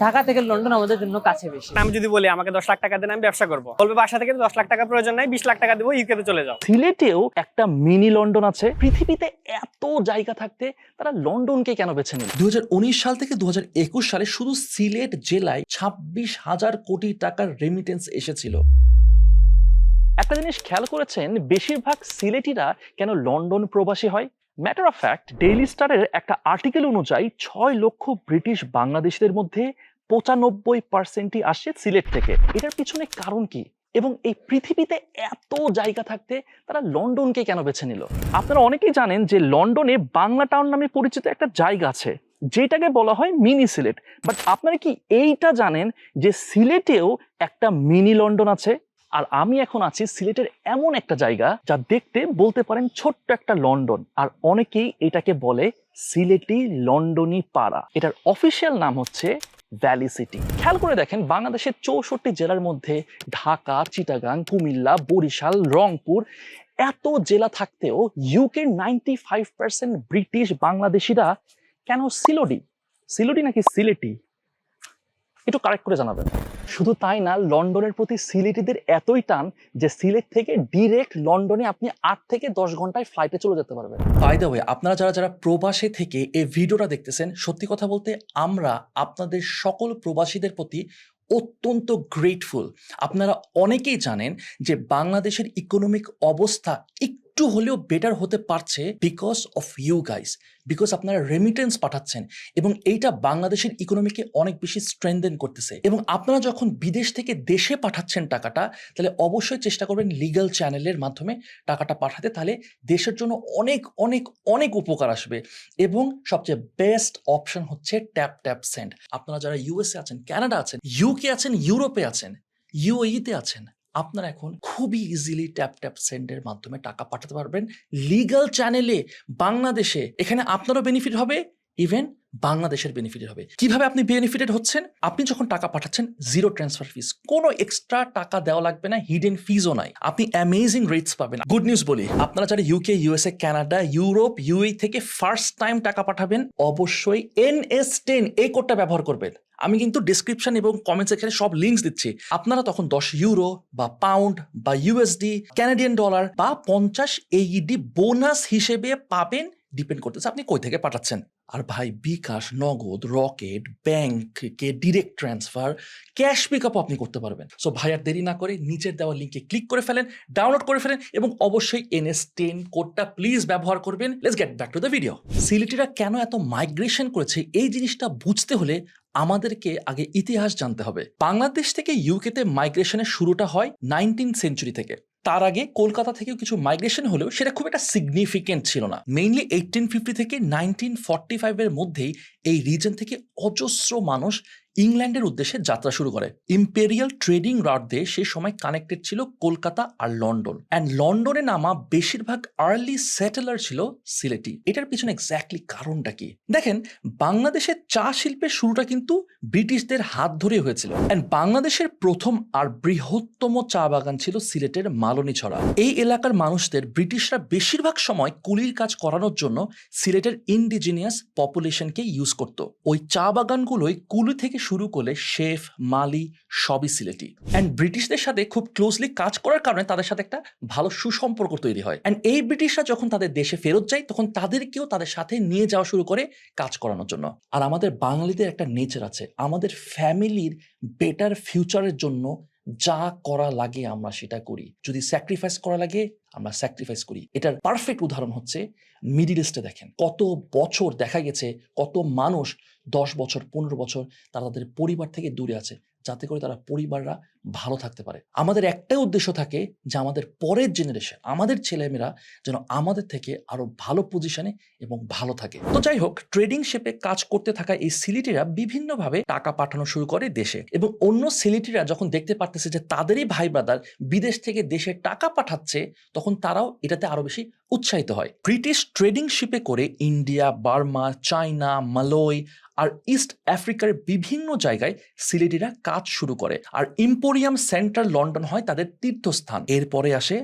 ঢাকা থেকে লন্ডন আমাদের জন্য কাছে বেশি। আমি যদি বলি আমাকে দশ লাখ টাকা দেন আমি ব্যবসা করব। বলবে বাসা থেকে দশ লাখ টাকা প্রয়োজন নাই বিশ লাখ টাকা দেবো ইউকেতে চলে যাও। সিলেটেও একটা মিনি লন্ডন আছে। পৃথিবীতে এত জায়গা থাকতে তারা লন্ডনকে কেন বেছে নিল? দু সাল থেকে দুহাজার একুশ সালে শুধু সিলেট জেলায় ছাব্বিশ হাজার কোটি টাকার রেমিটেন্স এসেছিল। একটা জিনিস খেয়াল করেছেন বেশিরভাগ সিলেটিরা কেন লন্ডন প্রবাসী হয়? ম্যাটার অফ ফ্যাক্ট ডেইলি স্টারের একটা আর্টিকেল অনুযায়ী ছয় লক্ষ ব্রিটিশ বাংলাদেশিদের মধ্যে পঁচানব্বই পার্সেন্টই আসছে সিলেট থেকে। এটার পিছনে কারণ কি? এবং এই পৃথিবীতে এত জায়গা থাকতে তারা লন্ডনকে কেন বেছে নিল? আপনারা অনেকেই জানেন যে লন্ডনে বাংলা টাউন নামে পরিচিত একটা জায়গা আছে, যেটাকে বলা হয় মিনি সিলেট। বাট আপনারা কি এইটা জানেন যে সিলেটেও একটা মিনি লন্ডন আছে? আর আমি এখন আছি সিলেটের এমন একটা জায়গা যা দেখতে বলতে পারেন ছোট্ট একটা লন্ডন। আর অনেকেই এটাকে বলে সিলেটি লন্ডনি পাড়া। এটার অফিসিয়াল নাম হচ্ছে ভ্যালি সিটি খেয়াল করে দেখেন, বাংলাদেশের চৌষট্টি জেলার মধ্যে ঢাকা, চিটাগাং, কুমিল্লা, বরিশাল, রংপুর এত জেলা থাকতেও UK ninety five percent British বাংলাদেশিরা কেন সিলোডি সিলোডি নাকি সিলেটি? একটু কারেক্ট করে জানাবেন। শুধু তাই না, লন্ডনের প্রতি সিলেটিদের এতই টান যে সিলেট থেকে ডিরেক্ট লন্ডনে আপনি আট থেকে দশ ঘন্টায় ফ্লাইটে চলে যেতে পারবেন। বাই দ্য ওয়ে আপনারা যারা যারা প্রবাসে থেকে এই ভিডিওটা দেখতেছেন, সত্যি কথা বলতে আমরা আপনাদের সকল প্রবাসীদের প্রতি অত্যন্ত গ্রেটফুল আপনারা অনেকেই জানেন যে বাংলাদেশের ইকোনমিক অবস্থা একটু হলেও বেটার হতে পারছে because of you guys because আপনারা রেমিটেন্স পাঠাচ্ছেন এবং এইটা বাংলাদেশের ইকোনমিকে অনেক বেশি স্ট্রেংথেন করতেছে। এবং আপনারা যখন বিদেশ থেকে দেশে পাঠাচ্ছেন টাকাটা, তাহলে অবশ্যই চেষ্টা করবেন লিগ্যাল চ্যানেলের মাধ্যমে টাকাটা পাঠাতে। তাহলে দেশের জন্য অনেক অনেক অনেক উপকার আসবে এবং সবচেয়ে বেস্ট অপশন হচ্ছে ট্যাপ ট্যাপ সেন্ড আপনারা যারা ইউএসএ আছেন কানাডা আছেন ইউকে আছেন ইউরোপে আছেন ইউএইতে আছেন আপনারা এখন খুবই ইজিলি ট্যাপ ট্যাপ সেন্ডের মাধ্যমে টাকা পাঠাতে পারবেন। লিগ্যাল চ্যানেলে বাংলাদেশে এখানে আপনারও বেনিফিট হবে ইভেন বাংলাদেশের বেনিফিট হবে। কীভাবে আপনি বেনিফিটেড হচ্ছেন? আপনি যখন টাকা পাঠাচ্ছেন জিরো ট্রান্সফার ফিস কোনো এক্সট্রা টাকা দেওয়া লাগবে না হিডেন ফিজও নাই। আপনি অ্যামেজিং রেটস পাবেন। গুড নিউজ বলি, আপনারা যারা UK USA Canada Europe UAE থেকে ফার্স্ট টাইম টাকা পাঠাবেন, অবশ্যই এন এস টেন এই কোডটা ব্যবহার করবেন। আমি কিন্তু ডিসক্রিপশন এবং কমেন্ট সেকশনে সব লিঙ্কস দিচ্ছি। আপনারা তখন দশ ইউরো বা পাউন্ড বা ইউএসডি ক্যানাডিয়ান ডলার বা পঞ্চাশ এইডি বোনাস হিসেবে পাবেন। ডিপেন্ড করতেছে আপনি কই থেকে পাঠাচ্ছেন। আর ভাই বিকাশ, নগদ, রকেট ব্যাংককে ডিরেক্ট ট্রান্সফার ক্যাশ পিকআপ আপনি করতে পারবেন। সো ভাই আর দেরি না করে নিচের দেওয়া লিঙ্কে ক্লিক করে ফেলেন ডাউনলোড করে ফেলেন এবং অবশ্যই এনএস টেন কোডটা প্লিজ ব্যবহার করবেন। Let's get back to the video সিলিটিরা কেন এত মাইগ্রেশন করেছে এই জিনিসটা বুঝতে হলে আমাদেরকে আগে ইতিহাস জানতে হবে। বাংলাদেশ থেকে ইউকেতে মাইগ্রেশনের শুরুটা হয় নাইনটিন সেঞ্চুরি থেকে। তার আগে কলকাতা থেকেও কিছু মাইগ্রেশন হলেও সেটা খুব একটা সিগনিফিকেন্ট ছিল না। মেইনলি এইটিন ফিফটি থেকে নাইনটিন ফর্টি ফাইভের মধ্যেই এই রিজন থেকে অজস্র মানুষ ইংল্যান্ডের উদ্দেশ্যে যাত্রা শুরু করে। ইম্পেরিয়াল ট্রেডিং রাউট দিয়ে সে সময় কানেক্টেড ছিল কলকাতা আর লন্ডন। অ্যান্ড লন্ডনে নামা বেশিরভাগ আর্লি সেটেলার ছিল সিলেটি। এটার পিছনে এক্স্যাক্টলি কারণটা কি? দেখেন, বাংলাদেশের চা শিল্পের শুরুটা কিন্তু ব্রিটিশদের হাত ধরে হয়েছিল। অ্যান্ড বাংলাদেশের প্রথম আর বৃহত্তম চা বাগান ছিল সিলেটের মালনীছড়া। এই এলাকার মানুষদের ব্রিটিশরা বেশিরভাগ সময় কুলির কাজ করানোর জন্য সিলেটের ইন্ডিজিনিয়াস পপুলেশনকে ইউজ করত। ওই চা বাগানগুলোই কুলি থেকে শুরু করলে শেফ, মালি সবই সিলেটি। অ্যান্ড ব্রিটিশদের সাথে খুব ক্লোজলি কাজ করার কারণে তাদের সাথে একটা ভালো সুসম্পর্ক তৈরি হয়। অ্যান্ড এই ব্রিটিশরা যখন তাদের দেশে ফেরত যায়, তখন তাদেরকেও তাদের সাথে নিয়ে যাওয়া শুরু করে কাজ করানোর জন্য। আর আমাদের বাঙালিদের একটা নেচার আছে। আমাদের ফ্যামিলির বেটার ফিউচারের জন্য যা করা লাগে আমরা সেটা করি। যদি স্যাক্রিফাইস করা লাগে, আমরা স্যাক্রিফাইস করি। এটার পারফেক্ট উদাহরণ হচ্ছে মিডিল ইস্টে দেখেন। কত বছর দেখা গেছে, কত মানুষ দশ বছর, পনেরো বছর তারা তাদের পরিবার থেকে দূরে আছে। যাতে করে তারা পরিবাররা ভালো থাকতে পারে। আমাদের একটাই উদ্দেশ্য থাকে যে আমাদের পরের জেনারেশন আমাদের ছেলেমেয়েরা যেন আমাদের থেকে আরও ভালো পজিশনে এবং ভালো থাকে। তো যাই হোক ট্রেডিং শেপে কাজ করতে থাকা এই সিলিটিরা বিভিন্নভাবে টাকা পাঠানো শুরু করে দেশে এবং অন্য সিলিটিরা যখন দেখতে পারতেছে যে তাদেরই ভাই ব্রাদার বিদেশ থেকে দেশে টাকা পাঠাচ্ছে, তখন তারাও এটাতে আরও বেশি উৎসাহিত হয়। ব্রিটিশ ট্রেডিং শিপে করে ইন্ডিয়া বার্মা চায়না মালয় আর ইস্ট আফ্রিকার বিভিন্ন জায়গায় সিলেটিরা কাজ শুরু করে। আর ইম্পোরিয়াম সেন্টার লন্ডন হয় তাদের তীর্থস্থান। এরপরে আসে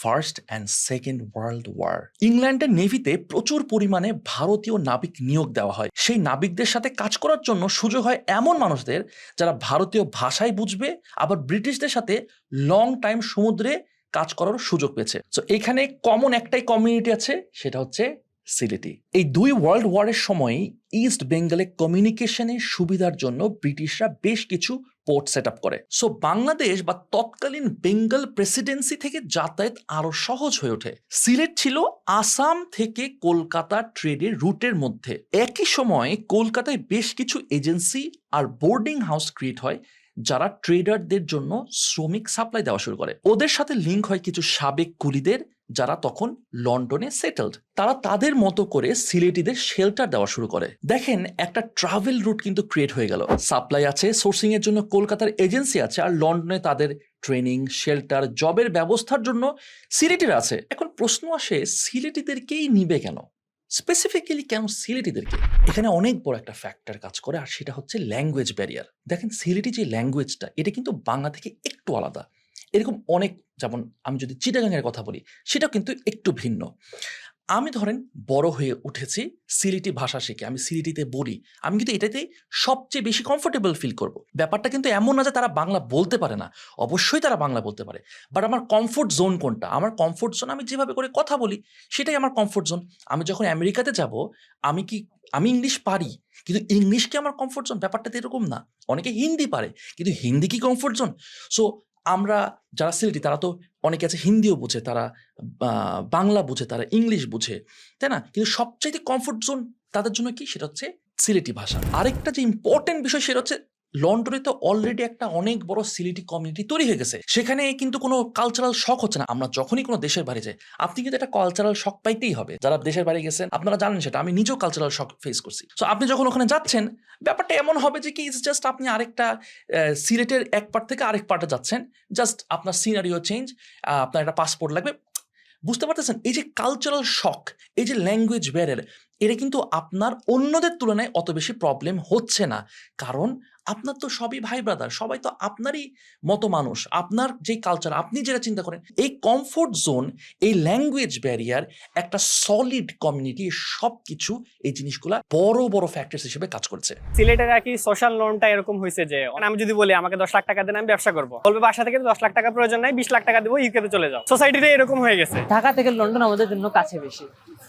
first and second world war. ইংল্যান্ডের নেভিতে প্রচুর পরিমাণে ভারতীয় নাবিক নিয়োগ দেওয়া হয়। সেই নাবিকদের সাথে কাজ করার জন্য সুযোগ হয় এমন মানুষদের যারা ভারতীয় ভাষায় বুঝবে, আবার ব্রিটিশদের সাথে লং টাইম সমুদ্রে কাজ করার সুযোগ পেয়েছে। তো এখানে কমন একটাই কমিউনিটি আছে, সেটা হচ্ছে সিলেটি এই দুই ওয়ার্ল্ড ওয়ারের সময় ইস্ট বেঙ্গলে কমিউনিকেশনের সুবিধার জন্য ব্রিটিশরা বেশ কিছু পোর্ট সেট আপ করে। সো বাংলাদেশ বা তৎকালীন বেঙ্গল প্রেসিডেন্সি থেকে যাতায়াত আরও সহজ হয়ে ওঠে। সিলেট ছিল আসাম থেকে কলকাতা ট্রেডের রুটের মধ্যে। একই সময় কলকাতায় বেশ কিছু এজেন্সি আর বোর্ডিং হাউস ক্রিয়েট হয়। যারা ট্রেডারদের জন্য শ্রমিক সাপ্লাই দেওয়া শুরু করে। ওদের সাথে লিঙ্ক হয় কিছু সাবেক কুলিদের যারা তখন লন্ডনে সেটেলড তারা তাদের মতো করে সিলেটিদের শেল্টার দেওয়া শুরু করে। দেখেন, একটা ট্রাভেল রুট কিন্তু ক্রিয়েট হয়ে গেল। সাপ্লাই আছে সোর্সিং এর জন্য কলকাতার এজেন্সি আছে, আর লন্ডনে তাদের ট্রেনিং শেল্টার জবের ব্যবস্থার জন্য সিলেটিরা আছে। এখন প্রশ্ন আসে, সিলেটিদেরকেই নিবে কেন? স্পেসিফিক্যালি কেন সিলেটিদেরকে এখানে অনেক বড় একটা ফ্যাক্টর কাজ করে, আর সেটা হচ্ছে ল্যাঙ্গুয়েজ ব্যারিয়ার দেখেন সিলেটি যে ল্যাঙ্গুয়েজটা এটা কিন্তু বাংলা থেকে একটু আলাদা। এরকম অনেক, যেমন আমি যদি চিটাগাংয়ের কথা বলি, সেটাও কিন্তু একটু ভিন্ন। আমি ধরেন বড় হয়ে উঠেছি সিলেটি ভাষা শিখে, আমি সিলেটিতে বলি, আমি কিন্তু এটাতেই সবচেয়ে বেশি কমফোর্টেবল ফিল করব। ব্যাপারটা কিন্তু এমন না যে তারা বাংলা বলতে পারে না, অবশ্যই তারা বাংলা বলতে পারে। বাট আমার কমফোর্ট জোন কোনটা? আমার কমফোর্ট জোন আমি যেভাবে করে কথা বলি, সেটাই আমার কমফোর্ট জোন আমি যখন আমেরিকাতে যাব, আমি কি, আমি ইংলিশ পারি, কিন্তু ইংলিশ কি আমার কমফোর্ট জোন ব্যাপারটা তো এরকম না। অনেকে হিন্দি পারে, কিন্তু হিন্দি কি কমফোর্ট জোন সো আমরা যারা সিলেটি, তারা তো অনেকে আছে হিন্দিও বুঝে, তারা বাংলা বুঝে, তারা ইংলিশ বুঝে, তাই না? কিন্তু সবচাইতে কমফোর্ট জোন তাদের জন্য কি? সেটা হচ্ছে সিলেটি ভাষা। আরেকটা যে ইম্পর্টেন্ট বিষয়, সেটা হচ্ছে লন্ডনে তো অলরেডি একটা অনেক বড় সিলেটি কমিউনিটি তৈরি হয়ে গেছে। সেখানে কিন্তু কোনো কালচারাল শখ হচ্ছে না। আমরা যখনই কোনো দেশের বাড়ি যাই, আপনি কিন্তু একটা কালচারাল শখ পাইতেই হবে। যারা দেশের বাড়ি গেছেন, আপনারা জানেন সেটা। আমি নিজেও কালচারাল শখ ফেস করছি। সো আপনি যখন ওখানে যাচ্ছেন, ব্যাপারটা এমন হবে যে কি ইটস জাস্ট আপনি আরেকটা সিলেটের এক পার্ট থেকে আরেক পার্টে যাচ্ছেন। জাস্ট আপনার সিনারিও চেঞ্জ আপনার একটা পাসপোর্ট লাগবে। বুঝতে পারতেছেন? এই যে কালচারাল শক এই যে ল্যাঙ্গুয়েজ ব্যারিয়ার এটা কিন্তু আপনার অন্যদের তুলনায় অত বেশি প্রবলেম হচ্ছে না। কারণ আপনার তো সবই ভাই ব্রাদার সবাই তো আপনারই মতো মানুষ। আপনার যে কালচার আপনি যেটা চিন্তা করেন এই কমফোর্ট জোন এই ল্যাঙ্গুয়েজ ব্যারিয়ার একটা সলিড কমিউনিটি সব কিছু এই জিনিসগুলা বড় বড় ফ্যাক্টরস হিসেবে কাজ করছে। সিলেটের আর কি সোশ্যাল লোনটা এরকম হয়েছে যে মানে আমি যদি বলি আমাকে দশ লাখ টাকা দেন আমি ব্যবসা করব। বলবে বাসা থেকে দশ লাখ টাকা প্রয়োজন নাই বিশ লাখ টাকা দেবো ইউকেতে চলে যাও। সোসাইটিতে এরকম হয়ে গেছে। ঢাকা থেকে লন্ডন আমাদের জন্য কাছে বেশি।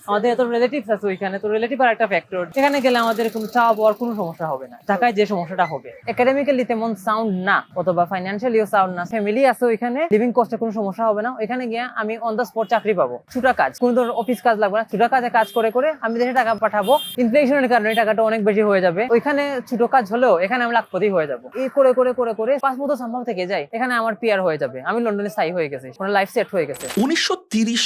আমাদের এত রিলেটিভস আছে ওইখানে তো রিলেটিভ আর একটা ফ্যাক্টর সেখানে গেলে আমাদের কোনো চাওয়া পাওয়ার কোনো সমস্যা হবে না। ঢাকায় যে সমস্যাটা হবে একাডেমিক্যালি তেমন সাউন্ড না, অথবা ফাইন্যান্সিয়ালিও সাউন্ড না। ফ্যামিলি আছে ওইখানে লিভিং কস্টে কোনো সমস্যা হবে না। ওইখানে গিয়ে আমি অন দ্য স্পট চাকরি পাবো। ছুটা কাজ, কোনো ধরনের অফিস কাজ লাগবে না। ছুটা কাজে কাজ করে করে আমি দেশে টাকা পাঠাবো। ইনফ্লেশনের কারণে টাকাটা অনেক বেশি হয়ে যাবে। ওইখানে ছোট কাজ হলেও এখানে আমি লাখপতি হয়ে যাব। এই করে করে করে করে পাঁচ মতো সম্ভব থেকে যাই এখানে আমার পিয়ার হয়ে যাবে। আমি লন্ডনে স্থায়ী হয়ে গেছি। লাইফ সেট হয়ে গেছে। উনিশশো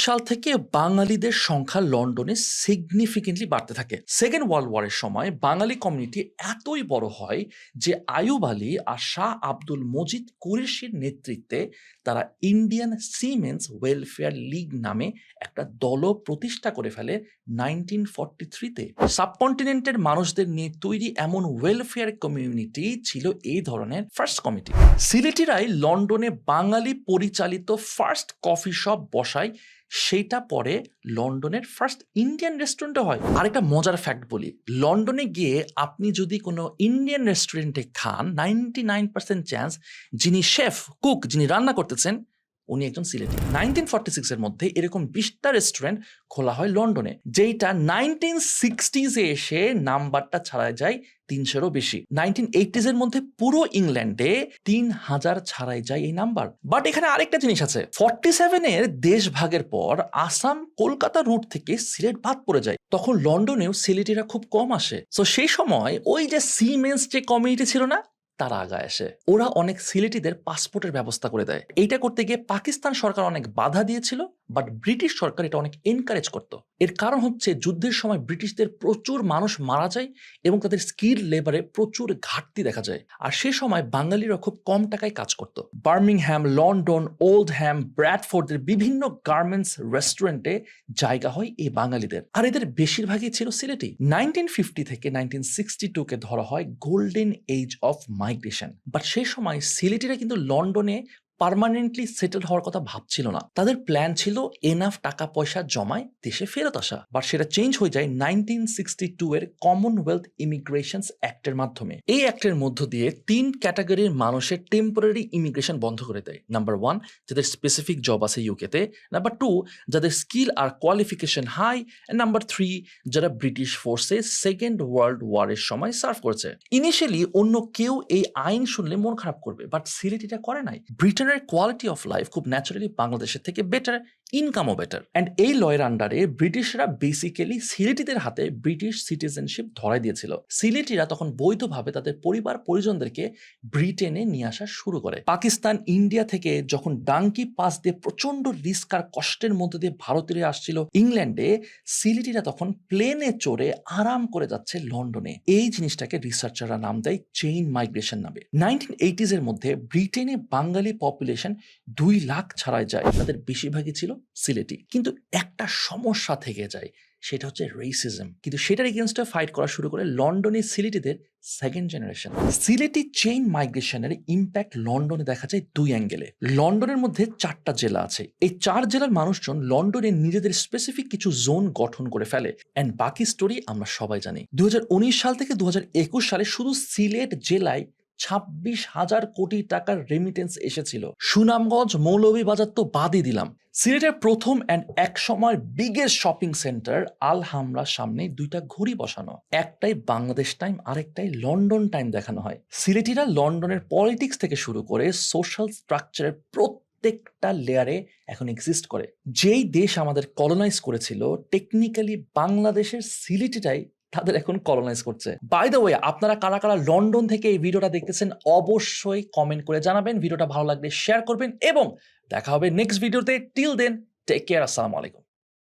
সাল থেকে বাঙালিদের সংখ্যা লন্ডনে সিগনিফিকেন্টলি বাড়তে থাকে। সেকেন্ড ওয়ার্ল্ড ওয়ারের সময় বাঙালি কমিউনিটি এতই বড় হয় যে আয়ুব আলী আর শাহ আব্দুল মজিদ কুরেশির নেতৃত্বে তারা ইন্ডিয়ান সিমেন্স ওয়েলফেয়ার লিগ নামে একটা দল প্রতিষ্ঠা করে ফেলে নাইনটিন ফর্টি থ্রিতে। সাবকন্টিনেন্টের মানুষদের নিয়ে তৈরি এমন ওয়েলফেয়ার কমিউনিটি ছিল এই ধরনের ফার্স্ট কমিটি। সিলেটিরাই লন্ডনে বাঙালি পরিচালিত ফার্স্ট কফি শপ বসায় সেইটা পরে লন্ডনের ফার্স্ট ইন্ডিয়ান রেস্টুরেন্টে হয়। আরেকটা মজার ফ্যাক্ট বলি। লন্ডনে গিয়ে আপনি যদি কোনো ইন্ডিয়ান রেস্টুরেন্টে খান নাইনটি নাইন পার্সেন্ট চান্স যিনি শেফ কুক যিনি রান্না করতেছেন উনি একজন সিলেটি। নাইনটিন ফর্টি সিক্সের মধ্যে এরকম বিশটা রেস্টুরেন্ট খোলা হয় লন্ডনে, যেইটা নাইনটিন সিক্সটিজে এসে নাম্বারটা ছাড়া যায় তিনশোরও বেশি। নাইনটিন এইটিজ এর মধ্যে পুরো ইংল্যান্ডে তিন হাজার ছাড়াই যায় এই নাম্বার। বাট এখানে আরেকটা জিনিস আছে। ফর্টি সেভেনের দেশ ভাগের পর আসাম কলকাতা রুট থেকে সিলেট বাদ পড়ে যায়। তখন লন্ডনেও সিলেটিরা খুব কম আসে। তো সেই সময় ওই যে সিমেন্স যে কমিউনিটি ছিল না তারা আগায় আসে ওরা অনেক সিলেটিদের পাসপোর্টের ব্যবস্থা করে দেয়। এইটা করতে গিয়ে পাকিস্তান সরকার অনেক বাধা দিয়েছিল। বাট ব্রিটিশ সরকার এটা অনেক এনকারেজ করত। এর কারণ হচ্ছে যুদ্ধের সময় ব্রিটিশদের প্রচুর মানুষ মারা যায় এবং তাদের স্কিল লেবারে প্রচুর ঘাটতি দেখা যায়। আর সে সময় বাঙালিরা খুব কম টাকায় কাজ করত। বার্মিংহ্যাম লন্ডন ওল্ড হ্যাম ব্র্যাডফোর্ডের বিভিন্ন গার্মেন্টস রেস্টুরেন্টে জায়গা হয় এই বাঙালিদের। আর এদের বেশিরভাগই ছিল সিলেটি। নাইনটিন ফিফটি থেকে নাইনটিন সিক্সটি টুকে ধরা হয় golden age of migration but সেই সময় সিলেটিরা কিন্তু লন্ডনে পার্মানেন্টলি সেটেল হওয়ার কথা ভাবছিল না। তাদের প্ল্যান ছিল এনাফ টাকা পয়সা জমায় দেশে ফেরত আসা। বাট সেটা চেঞ্জ হয়ে যায় নাইনটিন সিক্সটি টু এর কমনওয়েলথ ইমিগ্রেশন অ্যাক্টের মাধ্যমে। এই অ্যাক্টের মধ্য দিয়ে তিন ক্যাটাগরির মানুষের টেম্পোরারি ইমিগ্রেশন বন্ধ করে দেয়। নাম্বার ওয়ান যাদের স্পেসিফিক জব আছে ইউকেতে নাম্বার টু যাদের স্কিল আর কোয়ালিফিকেশন হাই নাম্বার থ্রি যারা ব্রিটিশ ফোর্সে সেকেন্ড ওয়ার্ল্ড ওয়ারের সময় সার্ভ করেছে। ইনিশিয়ালি অন্য কেউ এই আইন শুনলে মন খারাপ করবে বাট সিলেট এটা করে নাই। ব্রিটেনের কোয়ালিটি অফ লাইফ খুব ন্যাচারালি বাংলাদেশের থেকে বেটার ইনকামও বেটার অ্যান্ড এই লয়ের আন্ডারে ব্রিটিশরা বেসিক্যালি সিলেটিদের হাতে ব্রিটিশ সিটিজেনশিপ ধরাই দিয়েছিল। সিলেটিরা তখন বৈধভাবে তাদের পরিবার পরিজনদেরকে ব্রিটেনে নিয়ে আসা শুরু করে। পাকিস্তান, ইন্ডিয়া থেকে যখন ডাঙ্কি পাস দিয়ে প্রচণ্ড রিস্ক আর কষ্টের মধ্যে দিয়ে ভারতীয় আসছিল, ইংল্যান্ডে সিলেটিরা তখন প্লেনে চড়ে আরাম করে যাচ্ছে লন্ডনে। এই জিনিসটাকে রিসার্চাররা নাম দেয় চেইন মাইগ্রেশন নামে। নাইনটিন এইটিজ এর মধ্যে ব্রিটেনে বাঙালি পপুলেশন দুই লাখ ছাড়াই যায়। তাদের বেশিরভাগই ছিল সিলেটি কিন্তু একটা সমস্যা থেকে যায়, সেটা হচ্ছে রেসিজম কিন্তু সেটার এগেনস্টে ফাইট করা শুরু করে লন্ডনের সিলেটিদের সেকেন্ড জেনারেশন সিলেটি চেইন মাইগ্রেশনের ইম্প্যাক্ট লন্ডনে দেখা যায় দুই অ্যাঙ্গেলে লন্ডনের মধ্যে চারটা জেলা আছে। এই চার জেলার মানুষজন লন্ডনে নিজেদের স্পেসিফিক কিছু জোন গঠন করে ফেলে। অ্যান্ড বাকি স্টোরি আমরা সবাই জানি। দুই হাজার উনিশ সাল থেকে দু হাজার একুশ সালে শুধু সিলেট জেলায় ছাব্বিশ হাজার কোটি টাকার রেমিটেন্স এসেছিল। সুনামগঞ্জ মৌলভীবাজার তো বাদই দিলাম। সিলেটের প্রথম অ্যান্ড এক সময় বিগেস্ট শপিং সেন্টার আল হামরার সামনে দুইটা ঘড়ি বসানো। একটাই বাংলাদেশ টাইম, আরেকটাই লন্ডন টাইম দেখানো হয়। সিলেটিরা লন্ডনের পলিটিক্স থেকে শুরু করে সোশ্যাল স্ট্রাকচারের প্রত্যেকটা লেয়ারে এখন এক্সিস্ট করে। যেই দেশ আমাদের কলোনাইজ করেছিল টেকনিক্যালি বাংলাদেশের সিলেটিটাই তাদের এখন কলোনাইজ করছে। বাই দ্য ওয়ে আপনারা কারা কারা লন্ডন থেকে এই ভিডিওটা দেখতেছেন, অবশ্যই কমেন্ট করে জানাবেন। ভিডিওটা ভালো লাগলে শেয়ার করবেন এবং দেখা হবে নেক্সট ভিডিওতে টিল দেন টেক কেয়ার আসসালামু আলাইকুম।